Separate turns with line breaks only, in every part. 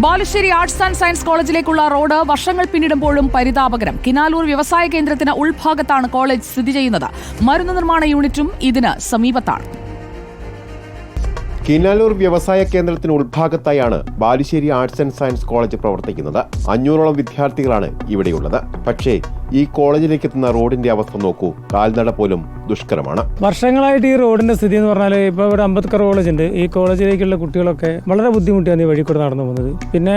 Balussery arts and science കോളേജിലേക്കുള്ള road വർഷങ്ങൾ പിന്നിടുമ്പോഴും പരിതാപകരം. കിനാലൂർ വ്യവസായ കേന്ദ്രത്തിന് ഉൾഭാഗത്താണ് കോളേജ് സ്ഥിതി ചെയ്യുന്നത്. മരുന്ന് നിർമ്മാണ യൂണിറ്റും ഇതിന് സമീപത്താണ്.
കിനാലൂർ വ്യവസായ കേന്ദ്രത്തിന് ഉൾഭാഗത്തായാണ് Balussery arts and science college പ്രവർത്തിക്കുന്നത്. അഞ്ഞൂറോളം വിദ്യാർത്ഥികളാണ് ഇവിടെയുള്ളത്. പക്ഷേ ഈ കോളേജിലേക്ക് എത്തുന്ന റോഡിന്റെ അവസ്ഥ നോക്കൂ. കാൽനട പോലും ദുഷ്കരമാണ്.
വർഷങ്ങളായിട്ട് ഈ റോഡിന്റെ സ്ഥിതി എന്ന് പറഞ്ഞാൽ ഇപ്പോൾ ഇവിടെ അംബേദ്കർ കോളേജ് ഉണ്ട്. ഈ കോളേജിലേക്കുള്ള കുട്ടികളൊക്കെ വളരെ ബുദ്ധിമുട്ടിയാണ് ഈ വഴി കൂടെ നടന്നു പോകുന്നത്. പിന്നെ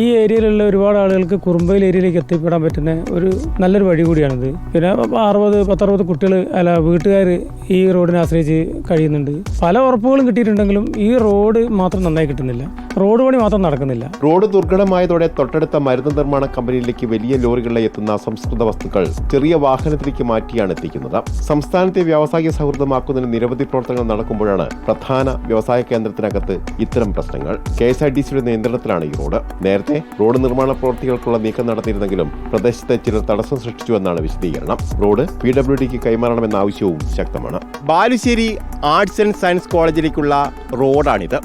ഈ ഏരിയയിലുള്ള ഒരുപാട് ആളുകൾക്ക് കുറുമ്പയിൽ ഏരിയയിലേക്ക് എത്തിപ്പെടാൻ പറ്റുന്ന ഒരു നല്ലൊരു വഴി കൂടിയാണിത്. പിന്നെ അറുപത് പത്തറുപത് കുട്ടികൾ അല്ല വീട്ടുകാർ ഈ റോഡിനെ ആശ്രയിച്ച് കഴിയുന്നുണ്ട്. പല ഉറപ്പുകളും കിട്ടിയിട്ടുണ്ടെങ്കിലും ഈ റോഡ് മാത്രം നന്നായി കിട്ടുന്നില്ല. റോഡ് പണി മാത്രം നടക്കുന്നില്ല.
റോഡ് ദുർഘടമായതോടെ തൊട്ടടുത്ത മരുന്ന് നിർമ്മാണ കമ്പനിയിലേക്ക് വലിയ ലോറികളിലെ എത്തുന്ന സംസ്കൃത വസ്തുക്കൾ ചെറിയ വാഹനത്തിലേക്ക് മാറ്റിയാണ് എത്തിക്കുന്നത്. സംസ്ഥാനത്തെ വ്യാവസായിക സൗഹൃദമാക്കുന്നതിന് നിരവധി പ്രവർത്തനങ്ങൾ നടക്കുമ്പോഴാണ് പ്രധാന വ്യവസായ കേന്ദ്രത്തിനകത്ത് ഇത്തരം പ്രശ്നങ്ങൾ. കെ എസ് ആർ ടി സിയുടെ നിയന്ത്രണത്തിലാണ് ഈ റോഡ്. നേരത്തെ റോഡ് നിർമ്മാണ പ്രവൃത്തികൾക്കുള്ള നീക്കം നടത്തിയിരുന്നെങ്കിലും പ്രദേശത്തെ ചിലർ തടസ്സം സൃഷ്ടിച്ചുവെന്നാണ് വിശദീകരണം. റോഡ് പി ഡബ്ല്യു ഡിക്ക് കൈമാറണമെന്ന ആവശ്യവും ശക്തമാണ്. ബാലുശ്ശേരി ആർട്സ് ആൻഡ് സയൻസ് കോളേജിലേക്കുള്ള റോഡാണിത്.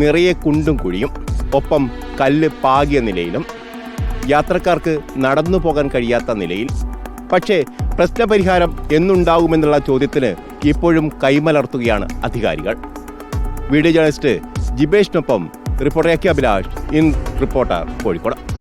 നിറയെ കുണ്ടും കുഴിയും ഒപ്പം കല്ല് പാകിയ നിലയിലും യാത്രക്കാർക്ക് നടന്നു പോകാൻ കഴിയാത്ത നിലയിൽ. പക്ഷേ പ്രശ്നപരിഹാരം എന്നുണ്ടാകുമെന്നുള്ള ചോദ്യത്തിന് ഇപ്പോഴും കൈമലർത്തുകയാണ് അധികാരികൾ. Video journalist ജിബേഷിനൊപ്പം reporter K Abhilash in reporter Kozhikode.